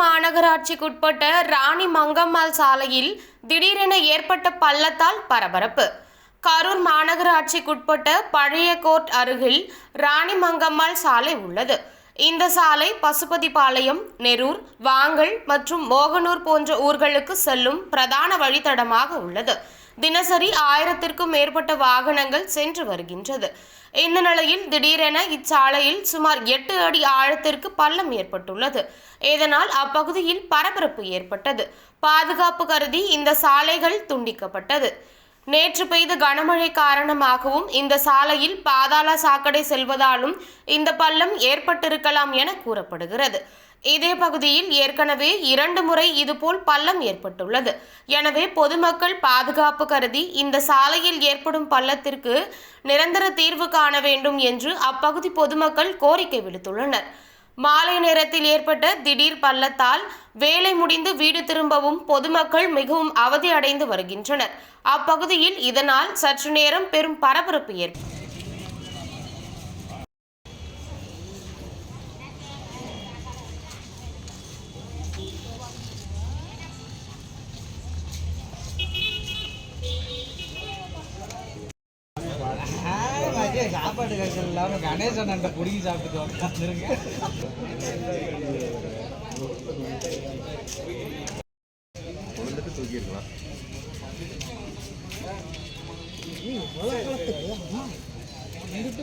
மாநகராட்சிக்குட்பட்ட ராணி மங்கம்மாள் சாலையில் திடீரென ஏற்பட்ட பள்ளத்தால் பரபரப்பு. கரூர் மாநகராட்சிக்குட்பட்ட பழைய கோர்ட் அருகில் ராணி மங்கம்மாள் சாலை உள்ளது. இந்த சாலை பசுபதிபாளையம் நெரூர் வாங்கல் மற்றும் மோகனூர் போன்ற ஊர்களுக்கு செல்லும் பிரதான வழித்தடமாக உள்ளது. தினசரி ஆயிரத்திற்கும் மேற்பட்ட வாகனங்கள் சென்று வருகின்றது. இந்த நிலையில் திடீரென இச்சாலையில் சுமார் எட்டு அடி ஆழத்திற்கு பள்ளம் ஏற்பட்டுள்ளது. இதனால் அப்பகுதியில் பரபரப்பு ஏற்பட்டது. பாதுகாப்பு கருதி இந்த சாலைகள் துண்டிக்கப்பட்டது. நேற்று பெய்த கனமழை காரணமாகவும் இந்த சாலையில் பாதாள சாக்கடை செல்வதாலும் இந்த பள்ளம் ஏற்பட்டிருக்கலாம் என கூறப்படுகிறது. இதே பகுதியில் ஏற்கனவே இரண்டு முறை இதுபோல் பள்ளம் ஏற்பட்டுள்ளது. எனவே பொதுமக்கள் பாதுகாப்பு கருதி இந்த சாலையில் ஏற்படும் பள்ளத்திற்கு நிரந்தர தீர்வு காண வேண்டும் என்று அப்பகுதி பொதுமக்கள் கோரிக்கை விடுத்துள்ளனர். மாலை நேரத்தில் ஏற்பட்ட திடீர் பள்ளத்தால் வேலை முடிந்து வீடு திரும்பவும் பொதுமக்கள் மிகவும் அவதி அடைந்து வருகின்றனர். அப்பகுதியில் இதனால் சற்று நேரம் பெரும் பரபரப்பு ஏற்பட்டது சாப்பாடு கஷ்டம் இல்லாமல் கணேசன் அண்ட புடிங்கி சாப்பிட்டு உட்காந்துருங்க கொண்டுட்டு தூக்கிடலாம் வந்துட்டு